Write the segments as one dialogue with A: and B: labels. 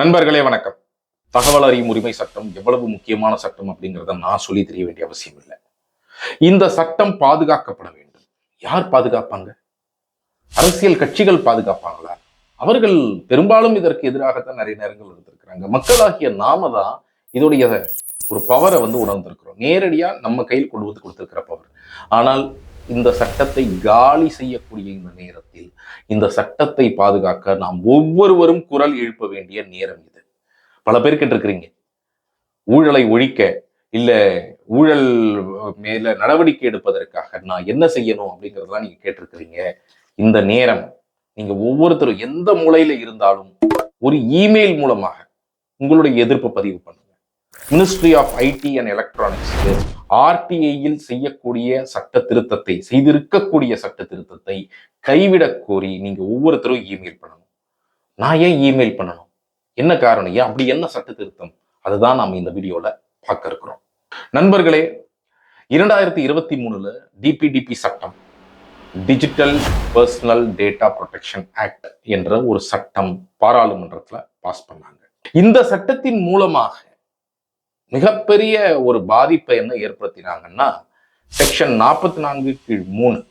A: நண்பர்களே வணக்கம். தகவல் அறியும் உரிமை சட்டம் எவ்வளவு முக்கியமான சட்டம் அப்படிங்கிறத நான் சொல்லி தெரிய வேண்டிய அவசியம் இல்லை. இந்த சட்டம் பாதுகாக்கப்பட வேண்டும். யார் பாதுகாப்பாங்க? அரசியல் கட்சிகள் பாதுகாப்பாங்களா? அவர்கள் பெரும்பாலும் இதற்கு எதிராகத்தான் நிறைய நேரங்கள் இருந்திருக்கிறாங்க மக்களாகிய நாம தான் இதோடைய ஒரு பவரை வந்து உணர்ந்திருக்கிறோம். நேரடியா நம்ம கையில் கொண்டு வந்து கொடுத்திருக்கிற பவர் ஆனால் இந்த சட்டத்தை காலி செய்யக்கூடிய இந்த நேரத்தில் இந்த சட்டத்தை பாதுகாக்க நாம் ஒவ்வொருவரும் குரல் எழுப்ப வேண்டிய நேரம் இது. பல பேர் கேட்டிருக்கிறீங்க. ஊழலை ஒழிக்க இல்ல ஊழல் மேல நடவடிக்கை எடுப்பதற்காக நான் என்ன செய்யணும் அப்படிங்கறதெல்லாம் நீங்க கேட்டிருக்கிறீங்க. இந்த நேரம் நீங்க ஒவ்வொருத்தரும் எந்த மூலையில இருந்தாலும் ஒரு இமெயில் மூலமாக உங்களுடைய எதிர்ப்பை பதிவு பண்ணுங்க. Ministry of IT and electronics ஆர்டிஐயில் செய்யக்கூடிய சட்ட திருத்தத்தை செய்திருக்கக்கூடிய சட்ட திருத்தத்தை கைவிடக் கோரி நீங்க ஒவ்வொருத்தரும் இமெயில் பண்ணணும். நான் ஏன் இமெயில் பண்ணணும்? என்ன காரணம்? ஏன் அப்படி என்ன சட்ட திருத்தம் அதுதான் நாம் இந்த வீடியோல பார்க்க இருக்கிறோம். நண்பர்களே இரண்டாயிரத்தி இருபத்தி மூணுல டிபிடிபி சட்டம் digital personal data protection act என்ற ஒரு சட்டம் பாராளுமன்றத்துல பாஸ் பண்ணாங்க. இந்த சட்டத்தின் மூலமாக மிகப்பெரிய ஒரு பாதிப்பை என்ன ஏற்படுத்தினாங்கன்னா செக்ஷன் நாற்பத்தி நான்கு கீழ் மூணு.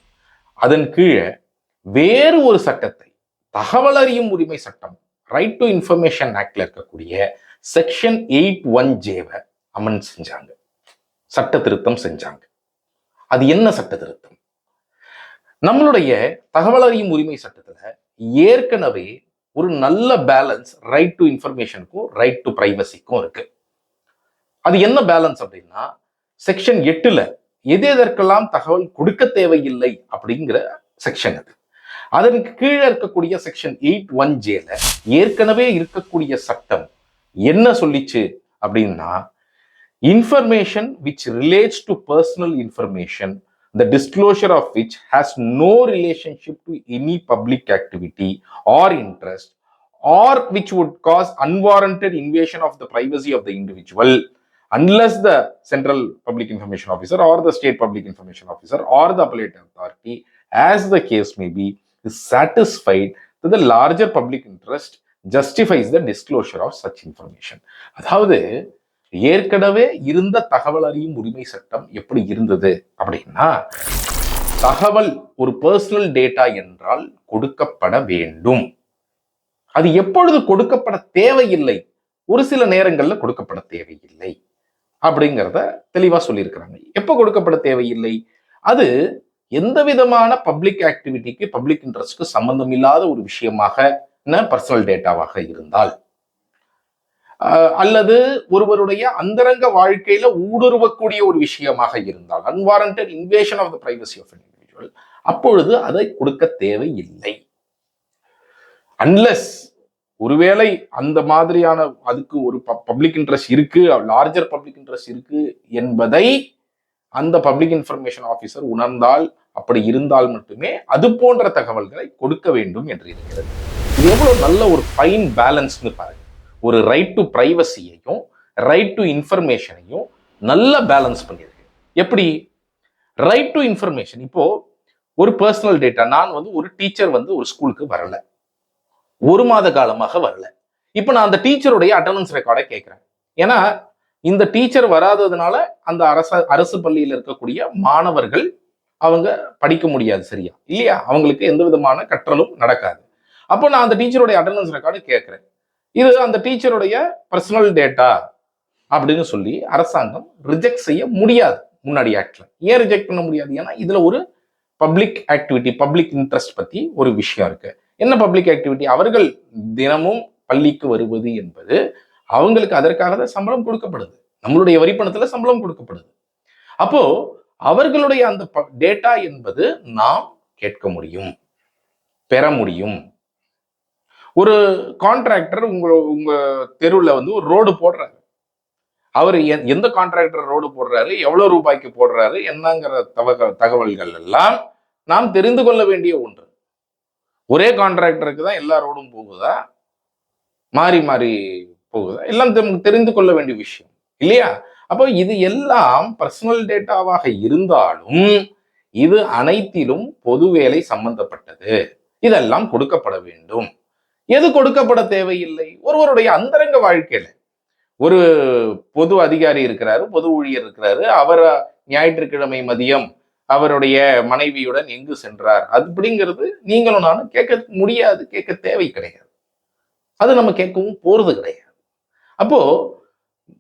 A: அதன் கீழே வேறு ஒரு சட்டத்தை தகவல் அறியும் உரிமை சட்டம் ரைட் டு இன்ஃபர்மேஷன் ஆக்டில் இருக்கக்கூடிய செக்ஷன் எயிட் ஒன் ஜேவை அமன் செஞ்சாங்க. சட்ட திருத்தம் செஞ்சாங்க. அது என்ன சட்ட திருத்தம்? நம்மளுடைய தகவல் அறியும் உரிமை சட்டத்தில் ஏற்கனவே ஒரு நல்ல பேலன்ஸ் ரைட் டு இன்ஃபர்மேஷனுக்கும் ரைட் டு பிரைவசிக்கும் இருக்குது அது என்ன பேலன்ஸ் அப்படின்னா செக்ஷன் எட்டுல எது எதற்கெல்லாம் தகவல் கொடுக்க தேவையில்லை அப்படிங்கிற செக்ஷன் அது. அதற்கு கீழே இருக்கக்கூடிய செக்ஷன் எயிட் ஒன் ஜேல ஏற்கனவே இருக்கக்கூடிய சட்டம் என்ன சொல்லிச்சு அப்படின்னா information which relates to personal information the disclosure of which has no relationship to any public activity or interest or which would cause unwarranted invasion of the privacy of the individual unless the central public information officer or the state public information officer or the appellate authority, as the case may be, is satisfied that the larger public interest justifies the disclosure of such information. அதாவது ஏற்கனவே இருந்த தகவல் அறியும் உரிமை சட்டம் எப்படி இருந்தது அப்படின்னா தகவல் ஒரு பர்சனல் டேட்டா என்றால் கொடுக்கப்பட வேண்டும் அது எப்பொழுது கொடுக்கப்பட தேவையில்லை ஒரு சில நேரங்கள்ல கொடுக்கப்பட தேவையில்லை அப்படிங்கிறத தெளிவாக சொல்லியிருக்கிறாங்க. எப்போ கொடுக்கப்பட தேவையில்லை? அது எந்த விதமான பப்ளிக் ஆக்டிவிட்டிக்கு பப்ளிக் இன்ட்ரெஸ்ட்க்கு சம்பந்தம் இல்லாத ஒரு விஷயமாக பர்சனல் டேட்டாவாக இருந்தால். அல்லது ஒருவருடைய அந்தரங்க வாழ்க்கையில ஊடுருவக்கூடிய ஒரு விஷயமாக இருந்தால் unwarranted invasion of the privacy of individual அப்பொழுது அதை கொடுக்க தேவையில்லை. அன்லெஸ் ஒருவேளை அந்த மாதிரியான அதுக்கு ஒரு பப்ளிக் இன்ட்ரெஸ்ட் இருக்கு லார்ஜர் பப்ளிக் இன்ட்ரெஸ்ட் இருக்கு என்பதை அந்த பப்ளிக் இன்ஃபர்மேஷன் ஆஃபீஸர் உணர்ந்தால் அப்படி இருந்தால் மட்டுமே அது போன்ற தகவல்களை கொடுக்க வேண்டும் என்று இருக்கிறது. இது எவ்வளவு நல்ல ஒரு ஃபைன் பேலன்ஸ்னு பாருங்க. ஒரு ரைட் டு ப்ரைவசியையும் ரைட் டு இன்ஃபர்மேஷனையும் நல்ல பேலன்ஸ் பண்ணியிருக்கு. எப்படி? ரைட் டு இன்ஃபர்மேஷன் இப்போ ஒரு பர்சனல் டேட்டா நான் வந்து ஒரு டீச்சர் வந்து ஒரு ஸ்கூலுக்கு வரலை. ஒரு மாத காலமாக வரல. இப்போ நான் அந்த டீச்சருடைய அட்டண்டன்ஸ் ரெக்கார்டை கேட்குறேன் ஏன்னா இந்த டீச்சர் வராததுனால அந்த அரச அரசு பள்ளியில் இருக்கக்கூடிய மாணவர்கள் அவங்க படிக்க முடியாது சரியா? இல்லையா? அவங்களுக்கு எந்த விதமான கற்றலும் நடக்காது. அப்போ நான் அந்த டீச்சருடைய அட்டண்டன்ஸ் ரெக்கார்டு கேட்குறேன் இது அந்த டீச்சருடைய பர்சனல் டேட்டா அப்படின்னு சொல்லி அரசாங்கம் ரிஜெக்ட் செய்ய முடியாது முன்னாடி ஆக்ட்ல ஏன் ரிஜெக்ட் பண்ண முடியாது? ஏன்னா இதுல ஒரு பப்ளிக் ஆக்டிவிட்டி பப்ளிக் இன்ட்ரெஸ்ட் பத்தி ஒரு விஷயம் இருக்கு. என்ன பப்ளிக் ஆக்டிவிட்டி அவர்கள் தினமும் பள்ளிக்கு வருவது என்பது அவங்களுக்கு அதற்காக தான் சம்பளம் கொடுக்கப்படுது. நம்மளுடைய வரிப்பணத்துல சம்பளம் கொடுக்கப்படுது. அப்போ அவர்களுடைய அந்த டேட்டா என்பது நாம் கேட்க முடியும் பெற முடியும். ஒரு கான்ட்ராக்டர் உங்க உங்க தெருவில் வந்து ஒரு ரோடு போடுறாரு. அவர் எந்த கான்ட்ராக்டர் ரோடு போடுறாரு எவ்வளவு ரூபாய்க்கு போடுறாரு என்னங்கிற தக தகவல்கள் எல்லாம் நாம் தெரிந்து கொள்ள வேண்டிய ஒன்று. ஒரே கான்ட்ராக்டருக்கு தான் எல்லா ரோடும் போகுதா? மாறி மாறி போகுதா? எல்லாம் தெரிந்து கொள்ள வேண்டிய விஷயம். இல்லையா? அப்போ இது எல்லாம் பர்சனல் டேட்டாவாக இருந்தாலும் இது அனைத்திலும் பொது வேலை சம்பந்தப்பட்டது. இதெல்லாம் கொடுக்கப்பட வேண்டும். எது கொடுக்கப்பட தேவையில்லை? ஒருவருடைய அந்தரங்க வாழ்க்கையில. ஒரு பொது அதிகாரி இருக்கிறாரு பொது ஊழியர் இருக்கிறாரு அவர் ஞாயிற்றுக்கிழமை மதியம் அவருடைய மனைவியுடன் எங்கு சென்றார்? அப்படிங்கிறது நீங்களும் நானும் கேட்க முடியாது கேட்க தேவை கிடையாது. அது நம்ம கேட்கவும் போறது கிடையாது. அப்போ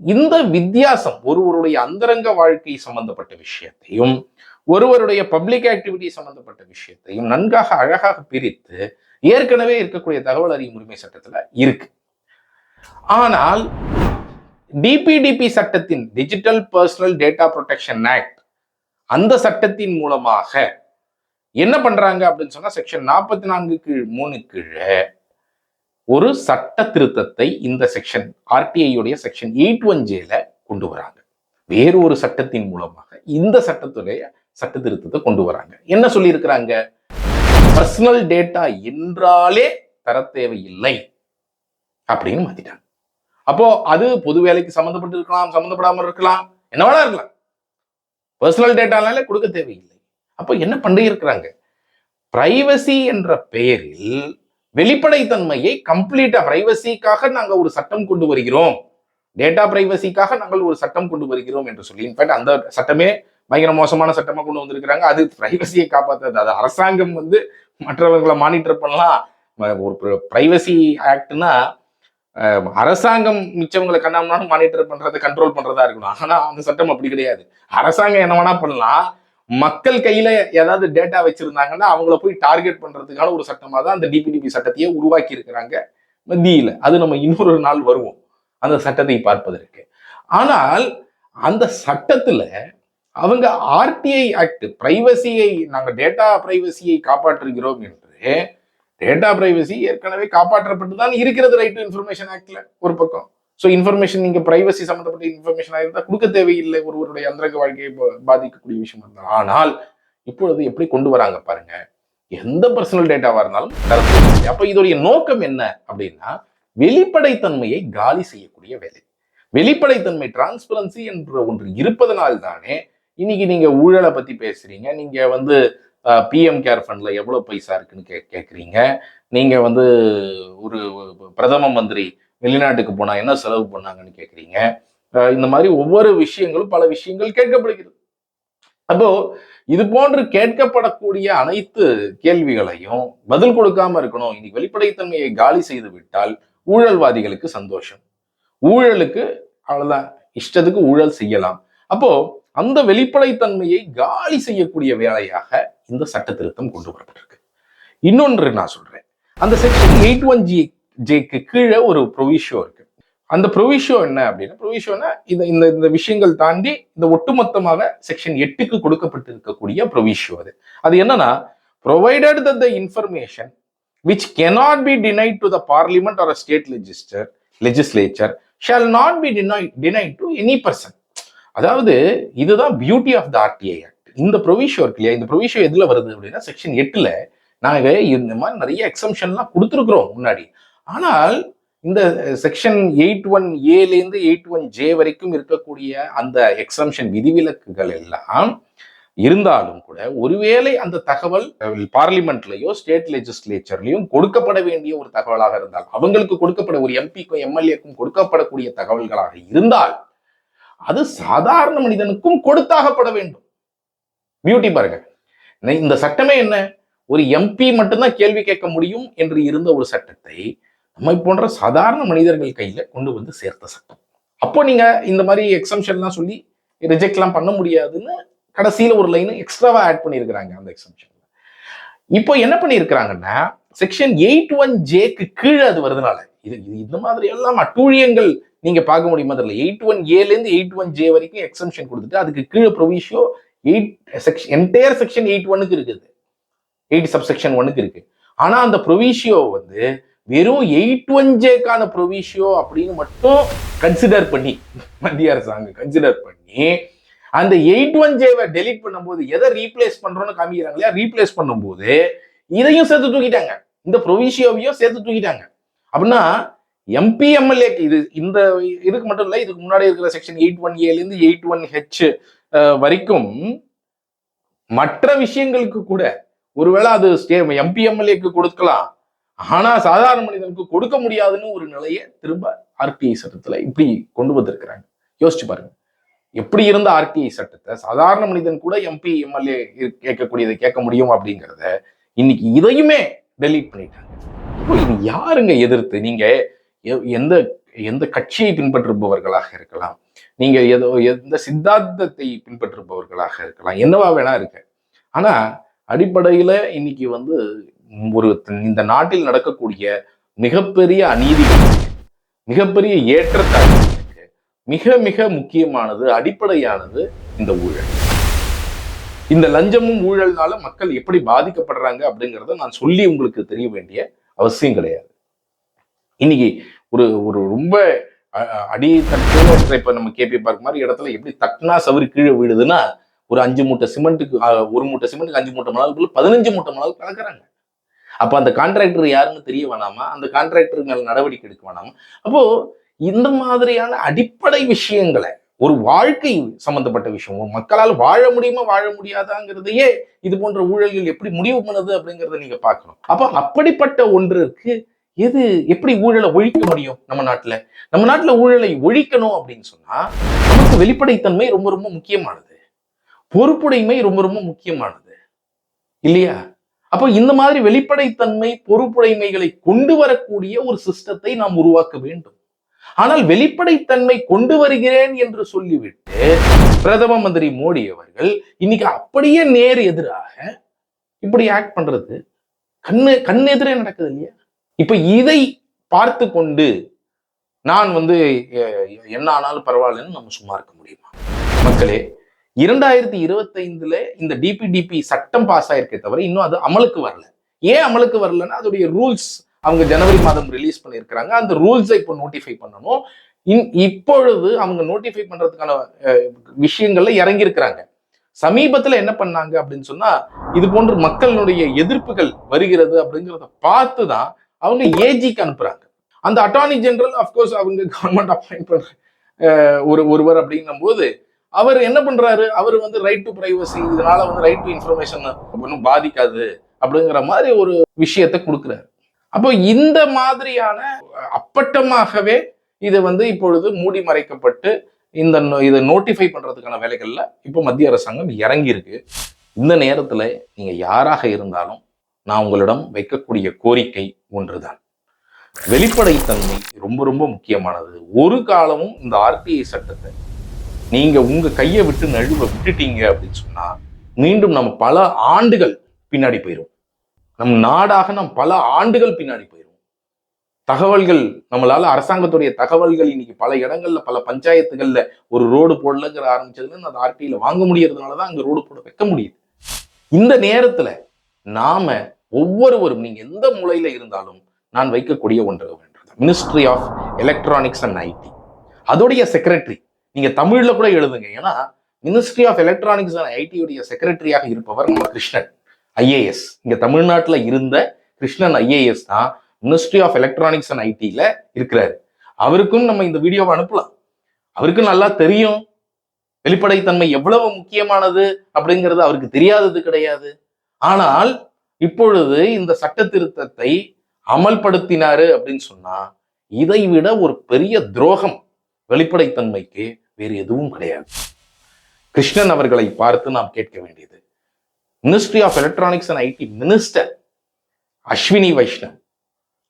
A: இந்த வித்தியாசம் ஒருவருடைய அந்தரங்க வாழ்க்கை சம்பந்தப்பட்ட விஷயத்தையும் ஒருவருடைய பப்ளிக் ஆக்டிவிட்டி சம்பந்தப்பட்ட விஷயத்தையும் நன்காக அழகாக பிரித்து ஏற்கனவே இருக்கக்கூடிய தகவல் அறியும் உரிமை சட்டத்துல இருக்கு. ஆனால் டிபிடிபி சட்டத்தின் digital personal data protection act அந்த சட்டத்தின் மூலமாக என்ன பண்றாங்க அப்படின்னு சொன்னா செக்ஷன் நாற்பத்தி நான்கு கீழ் மூணு கீழே ஒரு சட்ட திருத்தத்தை இந்த செக்ஷன் ஆர்டிஐயுடைய செக்ஷன் எயிட் ஒன் ஜேல கொண்டு வராங்க. வேறு ஒரு சட்டத்தின் மூலமாக இந்த சட்டத்துடைய சட்ட திருத்தத்தை கொண்டு வராங்க. என்ன சொல்லியிருக்கிறாங்க? பர்சனல் டேட்டா என்றாலே தர தேவையில்லை அப்படின்னு மாத்திட்டாங்க. அப்போ அது பொது வேலைக்கு சம்மந்தப்பட்டு இருக்கலாம் சம்மந்தப்படாமல் இருக்கலாம் என்ன வேணா இருக்கலாம். பர்சனல் டேட்டானாலே கொடுக்க தேவையில்லை. அப்போ என்ன பண்ணியிருக்கிறாங்க? ப்ரைவசி பிரைவசி என்ற பெயரில் வெளிப்படைத்தன்மையை கம்ப்ளீட்டா பிரைவசிக்காக நாங்கள் ஒரு சட்டம் கொண்டு வருகிறோம். டேட்டா பிரைவசிக்காக நாங்கள் ஒரு சட்டம் கொண்டு வருகிறோம் என்று சொல்லி இன்ஃபேக்ட் அந்த சட்டமே பயங்கர மோசமான சட்டமா கொண்டு வந்திருக்கிறாங்க. அது பிரைவசியை காப்பாற்றாது அது அரசாங்கம் வந்து மற்றவர்களை மானிட்டர் பண்ணலாம். ஒரு பிரைவசி ஆக்ட்னா அரசாங்கம் மிச்சவங்களை கண்ணாமனாலும் மானிட்டர் பண்றதை கண்ட்ரோல் பண்றதா இருக்கணும். ஆனா அந்த சட்டம் அப்படி கிடையாது. அரசாங்கம் என்ன வேணா பண்ணலாம். மக்கள் கையில ஏதாவது டேட்டா வச்சிருந்தாங்கன்னா அவங்கள போய் டார்கெட் பண்றதுக்கான ஒரு சட்டமா தான் அந்த டிபிடிபி சட்டத்தையே உருவாக்கி இருக்கிறாங்க. மத்தியில். அது நம்ம இன்னொரு நாள் வருவோம். அந்த சட்டத்தை பார்ப்பதற்கு. ஆனால் அந்த சட்டத்துல அவங்க ஆர்டிஐ ஆக்ட் பிரைவசியை நாங்கள் டேட்டா பிரைவசியை காப்பாற்றுகிறோம் என்று டேட்டா பிரைவசி ஏற்கனவே காப்பாற்றப்பட்டு தான் இருக்கிறது ரைட் டு இன்ஃபர்மேஷன் ஆக்ட்ல ஒரு பக்கம். ஸோ இன்ஃபர்மேஷன் நீங்க பிரைவசி சம்மந்தப்பட்ட இன்ஃபர்மேஷன் இருந்தால் கொடுக்க தேவையில்லை ஒருவருடைய அந்தரங்க வாழ்க்கையை பாதிக்கக்கூடிய விஷயம் இருந்தால் ஆனால் இப்பொழுது எப்படி கொண்டு வராங்க பாருங்க. எந்த பர்சனல் டேட்டாவா இருந்தாலும் அப்ப இதோடைய நோக்கம் என்ன அப்படின்னா வெளிப்படைத்தன்மையை காலி செய்யக்கூடிய வேலை. வெளிப்படைத்தன்மை டிரான்ஸ்பரன்சி என்ற ஒன்று இருப்பதனால் தானே இன்னைக்கு நீங்க ஊழலை பத்தி பேசுறீங்க நீங்க வந்து பிஎம் கேர் ஃபண்டில் எவ்வளவு பைசா இருக்குன்னு கே கேட்குறீங்க நீங்கள் வந்து ஒரு பிரதம மந்திரி வெளிநாட்டுக்கு போனால் என்ன செலவு பண்ணாங்கன்னு கேட்குறீங்க இந்த மாதிரி ஒவ்வொரு விஷயங்களும் பல விஷயங்கள் கேட்கப்படுகிறது. அப்போ இது போன்று கேட்கப்படக்கூடிய அனைத்து கேள்விகளையும் பதில் கொடுக்காம இருக்கணும். இன்னைக்கு வெளிப்படைத்தன்மையை காலி செய்து விட்டால் ஊழல்வாதிகளுக்கு சந்தோஷம். ஊழலுக்கு அவ்வளோதான் இஷ்டத்துக்கு ஊழல் செய்யலாம். அப்போ அந்த வெளிப்படைத்தன்மையை காலி செய்யக்கூடிய வேலையாக இந்த சட்ட திருத்தம் கொண்டு வரப்பட்டிருக்கு. இன்னொன்று நான் சொல்றேன். அந்த செக்ஷன் எயிட் ஒன் ஜி ஜேக்கு கீழே ஒரு ப்ரொவிஷோ இருக்கு. அந்த ப்ரொவிஷோ என்ன அப்படின்னா ப்ரொவிஷோனா இந்த இந்த இந்த விஷயங்கள் தாண்டி இந்த ஒட்டுமொத்தமாக செக்ஷன் எட்டுக்கு கொடுக்கப்பட்டிருக்கக்கூடிய ப்ரொவிஷோ அது. அது என்னன்னா provided the the information which cannot be denied to the parliament or state legislature legislature shall not be deny denied to any person அதாவது இதுதான் beauty of the RTI act இந்த ப்ரொவிஷோ இருக்கு இல்லையா? இந்த ப்ரொவிஷோ எதுல வருது அப்படின்னா செக்ஷன் எட்டுல நாங்கள் இந்த மாதிரி நிறைய எக்ஸம்ஷன்லாம் கொடுத்துருக்குறோம் முன்னாடி. ஆனால் இந்த செக்ஷன் எயிட் ஒன் ஏலேருந்து எயிட் ஒன் ஜே வரைக்கும் இருக்கக்கூடிய அந்த எக்ஸம்ஷன் விதிவிலக்குகள் எல்லாம் இருந்தாலும் கூட ஒருவேளை அந்த தகவல் பார்லிமெண்ட்லயோ ஸ்டேட் லெஜிஸ்லேச்சர்லயும் கொடுக்கப்பட வேண்டிய ஒரு தகவலாக இருந்தால் அவங்களுக்கு கொடுக்கப்பட ஒரு எம்பிக்கும் எம்எல்ஏக்கும் கொடுக்கப்படக்கூடிய தகவல்களாக இருந்தால் அது சாதாரண மனிதனுக்கும் கொடுத்தாகப்பட வேண்டும். பியூட்டி பாருங்க. இந்த சட்டமே என்ன? ஒரு எம்பி மட்டும்தான் கேள்வி கேட்க முடியும் என்று இருந்த ஒரு சட்டத்தை நம்மை போன்ற சாதாரண மனிதர்கள் கையில கொண்டு வந்து சேர்த்த சட்டம். அப்போ நீங்க இந்த மாதிரி எக்ஸம்ஷன்லாம் சொல்லி ரிஜெக்ட்லாம் பண்ண முடியாதுன்னு கடைசியில ஒரு லைன் எக்ஸ்ட்ராவா ஆட் பண்ணியிருக்கிறாங்க அந்த எக்ஸம்ஷன் இப்போ என்ன பண்ணியிருக்கிறாங்கன்னா செக்ஷன் எயிட் ஒன் ஜேக்கு கீழே அது வருதுனால இது இந்த மாதிரி எல்லாம் அட்டூழியங்கள் நீங்க பார்க்க முடியுமா தெரியல. எயிட் ஒன் ஏலேருந்து எயிட் ஒன் ஜே வரைக்கும் எக்ஸம்ஷன் கொடுத்துட்டு அதுக்கு கீழே proviso eight section entire section eight ஒன்னுக்கு இருக்குது. எயிட் சப்செக்ஷன் ஒன்னுக்கு இருக்கு. ஆனா அந்த ப்ரொவிஷியோ வந்து வெறும் எயிட் ஒன் ஜேக்கான ப்ரொவிஷியோ அப்படின்னு மட்டும் கன்சிடர் பண்ணி மத்திய அரசாங்கம் கன்சிடர் பண்ணி அந்த எயிட் ஒன் ஜேவை டெலிட் பண்ணும்போது எதை ரீப்ளேஸ் பண்றோம்னு காமிக்கிறாங்க இல்லையா ரீப்ளேஸ் பண்ணும்போது இதையும் சேர்த்து தூக்கிட்டாங்க. இந்த ப்ரொவிஷியோவையும் சேர்த்து தூக்கிட்டாங்க. அப்படின்னா எம்பி எம்எல்ஏக்கு இது இந்த இதுக்கு மட்டும் இல்லை இதுக்கு முன்னாடி இருக்கிற செக்ஷன் எயிட் ஒன் ஏலேருந்து எயிட் ஒன் ஹெச் வரைக்கும் மற்ற விஷயங்களுக்கு கூட ஒருவேளை அது ஸ்டே எம்பி எம்எல்ஏக்கு கொடுக்கலாம். ஆனா சாதாரண மனிதனுக்கு கொடுக்க முடியாதுன்னு ஒரு நிலையை திரும்ப ஆர்டிஐ சட்டத்துல இப்படி கொண்டு வந்திருக்கிறாங்க. யோசிச்சு பாருங்க. எப்படி இருந்த ஆர்டிஐ சட்டத்தை சாதாரண மனிதன் கூட எம்பி எம்எல்ஏ கேட்கக்கூடியதை கேட்க முடியும் அப்படிங்கிறத இன்னைக்கு இதையுமே டெலீட் பண்ணிட்டாங்க. யாருங்க எதிர்த்து? நீங்க எந்த எந்த கட்சியை பின்பற்றுபவர்களாக இருக்கலாம். நீங்க ஏதோ எந்த சித்தாந்தத்தை பின்பற்றுபவர்களாக இருக்கலாம். என்னவா வேணா இருக்கு. ஆனா அடிப்படையில இன்னைக்கு வந்து ஒரு இந்த நாட்டில் நடக்கக்கூடிய மிகப்பெரிய அநீதி மிகப்பெரிய ஏற்றத்தாழ்வுகளுக்கு மிக மிக முக்கியமானது அடிப்படையானது இந்த ஊழல். இந்த லஞ்சமும் ஊழல்னால மக்கள் எப்படி பாதிக்கப்படுறாங்க அப்படிங்கிறத நான் சொல்லி உங்களுக்கு தெரிய வேண்டிய அவசியம் கிடையாது. இன்னைக்கு ஒரு ஒரு ரொம்ப அ- அடி தட்டு இப்ப நம்ம கேபி பார்க்க மாதிரி இடத்துல எப்படி தட்டுனா சவரி கீழே விழுதுன்னா ஒரு அஞ்சு மூட்டை சிமெண்ட்டுக்கு ஒரு மூட்டை சிமெண்ட்டுக்கு அஞ்சு மூட்டை மணாலுக்குள்ள பதினஞ்சு மூட்டை மணாலுக்கு கலக்குறாங்க. அப்ப அந்த கான்ட்ராக்டர் யாருன்னு தெரிய வேணாமா? அந்த கான்ட்ராக்டர் மேல நடவடிக்கை எடுக்க வேணாமா? அப்போ இந்த மாதிரியான அடிப்படை விஷயங்களை ஒரு வாழ்க்கை சம்பந்தப்பட்ட விஷயம் ஒரு மக்களால் வாழ முடியுமா வாழ முடியாதாங்கிறதையே இது போன்ற ஊழல்கள் எப்படி முடிவு பண்ணுது அப்படிங்கிறத நீங்க பார்க்கணும். அப்போ அப்படிப்பட்ட ஒன்றிற்கு எது எப்படி ஊழலை ஒழிக்க முடியும் நம்ம நாட்டுல? நம்ம நாட்டுல ஊழலை ஒழிக்கணும் அப்படின்னு சொன்னா நமக்கு வெளிப்படைத்தன்மை ரொம்ப ரொம்ப முக்கியமானது. பொறுப்புடைமை ரொம்ப ரொம்ப முக்கியமானது. இல்லையா? அப்போ இந்த மாதிரி வெளிப்படைத்தன்மை பொறுப்புடைமைகளை கொண்டு வரக்கூடிய ஒரு சிஸ்டத்தை நாம் உருவாக்க வேண்டும். ஆனால் வெளிப்படைத்தன்மை கொண்டு வருகிறேன் என்று சொல்லிவிட்டு பிரதம மந்திரி மோடி அவர்கள் இன்னைக்கு அப்படியே நேர் எதிராக இப்படி ஆக்ட் பண்றது. கண்ணு கண் எதிரே நடக்குது இல்லையா? இப்ப இதை பார்த்து கொண்டு நான் வந்து என்ன ஆனாலும் பரவாயில்லன்னு நம்ம சும்மா இருக்க முடியுமா? மக்களே இரண்டாயிரத்தி இருபத்தைந்துல இந்த டிபிடிபி சட்டம் பாஸ் ஆயிருக்கே தவிர இன்னும் அது அமலுக்கு வரல. ஏன் அமலுக்கு வரலன்னா அதோடைய ரூல்ஸ் அவங்க ஜனவரி மாதம் ரிலீஸ் பண்ணியிருக்கிறாங்க. அந்த ரூல்ஸை இப்போ நோட்டிஃபை பண்ணணும். இன் இப்பொழுது அவங்க நோட்டிஃபை பண்றதுக்கான விஷயங்கள்ல இறங்கியிருக்கிறாங்க. சமீபத்துல என்ன பண்ணாங்க அப்படின்னு சொன்னா இது போன்ற மக்களுடைய எதிர்ப்புகள் வருகிறது அப்படிங்கிறத பார்த்து தான் அவங்க ஏஜிக்கு அனுப்புறாங்க. அந்த அட்டார்னி ஜெனரல் அஃப்கோர்ஸ் அவங்க கவர்மெண்ட் அப்பாயிண்ட் பண்ற ஒரு ஒருவர் அப்படின்னும் போது அவர் என்ன பண்றாரு? அவர் வந்து ரைட் டு பிரைவசி இதனால வந்து ரைட் டு இன்ஃபர்மேஷன் ஒன்றும் பாதிக்காது அப்படிங்கிற மாதிரி ஒரு விஷயத்தை கொடுக்குறாரு. அப்போ இந்த மாதிரியான அப்பட்டமாகவே இதை வந்து இப்பொழுது மூடி மறைக்கப்பட்டு இந்த நோ- இதை நோட்டிஃபை பண்றதுக்கான வேலைகள்ல இப்போ மத்திய அரசாங்கம் இறங்கியிருக்கு. இந்த நேரத்துல நீங்கள் யாராக இருந்தாலும் நான் உங்களிடம் வைக்கக்கூடிய கோரிக்கை ஒன்றுதான். வெளிப்படைத்தன்மை ரொம்ப ரொம்ப முக்கியமானது. ஒரு காலமும் இந்த ஆர்டிஐ சட்டத்தை நீங்க உங்க கையை விட்டு நழுவ விட்டுட்டீங்க அப்படின்னு சொன்னா மீண்டும் நம்ம பல ஆண்டுகள் பின்னாடி போயிடும் நம் நாடாக நாம் பல ஆண்டுகள் பின்னாடி போயிடும் தகவல்கள் நம்மளால அரசாங்கத்துடைய தகவல்கள் இன்னைக்கு பல இடங்கள்ல பல பஞ்சாயத்துகள்ல ஒரு ரோடு போடலங்கிற ஆரம்பிச்சதுல அந்த ஆர்டியில வாங்க முடியறதுனாலதான் அங்க ரோடு போட வைக்க முடியுது. இந்த நேரத்துல நாம ஒவ்வொருவரும் நீங்க எந்த மூலையில இருந்தாலும் நான் வைக்கக்கூடிய ஒன்று ministry of electronics and IT அதோடைய செக்ரட்டரி நீங்க தமிழ்ல கூட எழுதுங்க. ஏன்னா மினிஸ்ட்ரி ஆஃப் எலக்ட்ரானிக்ஸ் அண்ட் ஐடியுடைய செக்ரட்டரியாக இருப்பவர் நம்ம கிருஷ்ணன். ஐஏஎஸ் இங்க தமிழ்நாட்டுல இருந்த கிருஷ்ணன் ஐஏஎஸ் தான் மினிஸ்ட்ரி ஆஃப் எலக்ட்ரானிக்ஸ் அண்ட் ஐடில இருக்கிறாரு. அவருக்கும் நம்ம இந்த வீடியோவை அனுப்பலாம். அவருக்கு நல்லா தெரியும். வெளிப்படைத்தன்மை எவ்வளவு முக்கியமானது அப்படிங்கிறது அவருக்கு தெரியாதது கிடையாது. ஆனால் இப்பொழுது இந்த சட்ட திருத்தத்தை அமல்படுத்தினாரு அப்படின்னு சொன்னா இதை விட ஒரு பெரிய துரோகம் வெளிப்படைத்தன்மைக்கு வேறு எதுவும் கிடையாது. கிருஷ்ணன் அவர்களை பார்த்து நாம் கேட்க வேண்டியது ministry of electronics and IT minister Ashwini Vaishnaw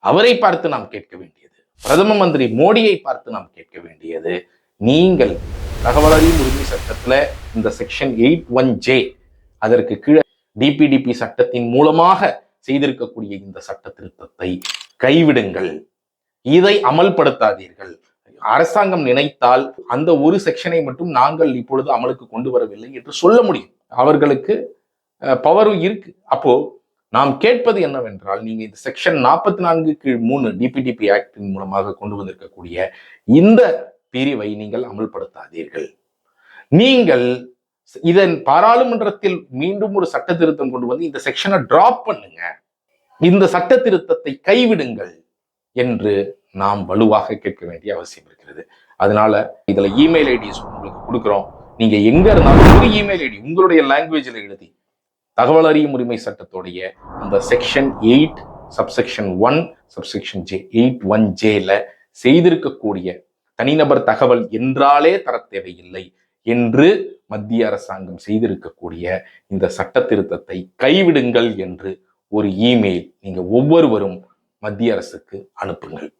A: அவரை பார்த்து நாம் கேட்க வேண்டியது பிரதம மந்திரி மோடியை பார்த்து நாம் கேட்க வேண்டியது நீங்கள் தகவல் அறியும் உரிமை சட்டத்துல இந்த செக்ஷன் எயிட் ஒன் ஜே அதற்கு கீழே டிபிடிபி சட்டத்தின் மூலமாக செய்திருக்கக்கூடிய இந்த சட்ட திருத்தத்தை கைவிடுங்கள். இதை அமல்படுத்தாதீர்கள். அரசாங்கம் நினைத்தால் அந்த ஒரு செக்ஷனை மட்டும் நாங்கள் இப்பொழுது அமலுக்கு கொண்டு வரவில்லை என்று சொல்ல முடியும். அவர்களுக்கு பவரும் இருக்கு. அப்போ நாம் கேட்பது என்னவென்றால் நீங்க இந்த செக்ஷன் நாற்பத்தி நான்கு கீழ் மூணு டிபிடிபி ஆக்டின் மூலமாக கொண்டு வந்திருக்கக்கூடிய இந்த பிரிவை நீங்கள் அமல்படுத்தாதீர்கள். நீங்கள் இதன் பாராளுமன்றத்தில் மீண்டும் ஒரு சட்ட திருத்தம் கொண்டு வந்து இந்த செக்ஷனை டிராப் பண்ணுங்க. இந்த சட்ட திருத்தத்தை கைவிடுங்கள் என்று நாம் வலுவாக கேட்க வேண்டிய அவசியம் இருக்கிறது. அதனால இதுல இமெயில் ஐடிஸ் உங்களுக்கு கொடுக்குறோம். நீங்க எங்க இருந்தாலும் ஒரு இமெயில் ஐடி உங்களுடைய லாங்குவேஜில் எழுதி தகவல் அறியும் உரிமை சட்டத்துடைய அந்த section eight subsection one subsection J eight one ஜேல செய்திருக்கக்கூடிய தனிநபர் தகவல் என்றாலே தர தேவையில்லை. என்று மத்திய அரசாங்கம் செய்திருக்கக்கூடிய இந்த சட்ட திருத்தத்தை கைவிடுங்கள் என்று ஒரு இமெயில் நீங்க ஒவ்வொருவரும் மத்திய அரசுக்கு அனுப்புங்கள்.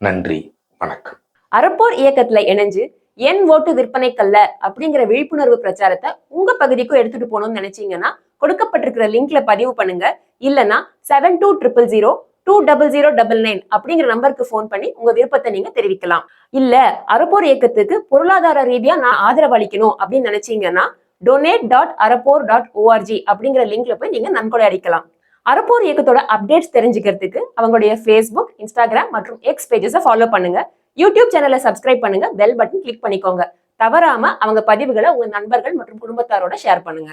A: நன்றி வணக்கம்.
B: அறப்போர் இயக்கத்துல இணைஞ்சு என் ஓட்டு விற்பனை கல்ல அப்படிங்கிற விழிப்புணர்வு பிரச்சாரத்தை உங்க பகுதிக்கும் எடுத்துட்டு போகணும்னு நினைச்சீங்கன்னா கொடுக்கப்பட்டிருக்கிற லிங்க்ல பதிவு பண்ணுங்க. இல்லைன்னா seven two triple zero two double zero double nine அப்படிங்கிற நம்பருக்கு ஃபோன் பண்ணி உங்க விருப்பத்தை நீங்க தெரிவிக்கலாம். இல்ல அறப்போர் இயக்கத்துக்கு பொருளாதார ரீதியா நான் ஆதரவு அளிக்கணும் அப்படின்னு நினைச்சீங்கன்னா donate dot Arappor dot ORG அப்படிங்கிற லிங்க்ல போய் நீங்க நன்கொடை அளிக்கலாம். அறப்போர் இயக்கத்தோட அப்டேட்ஸ் தெரிஞ்சுக்கிறதுக்கு அவங்களுடைய ஃபேஸ்புக் இன்ஸ்டாகிராம் மற்றும் எக்ஸ் பேஜஸை ஃபாலோ பண்ணுங்க. யூடியூப் சேனலை சப்ஸ்கிரைப் பண்ணுங்க. பெல் பட்டன் கிளிக் பண்ணிக்கோங்க. தவறாம அவங்க பதிவுகளை உங்க நண்பர்கள் மற்றும் குடும்பத்தாரோட ஷேர் பண்ணுங்க.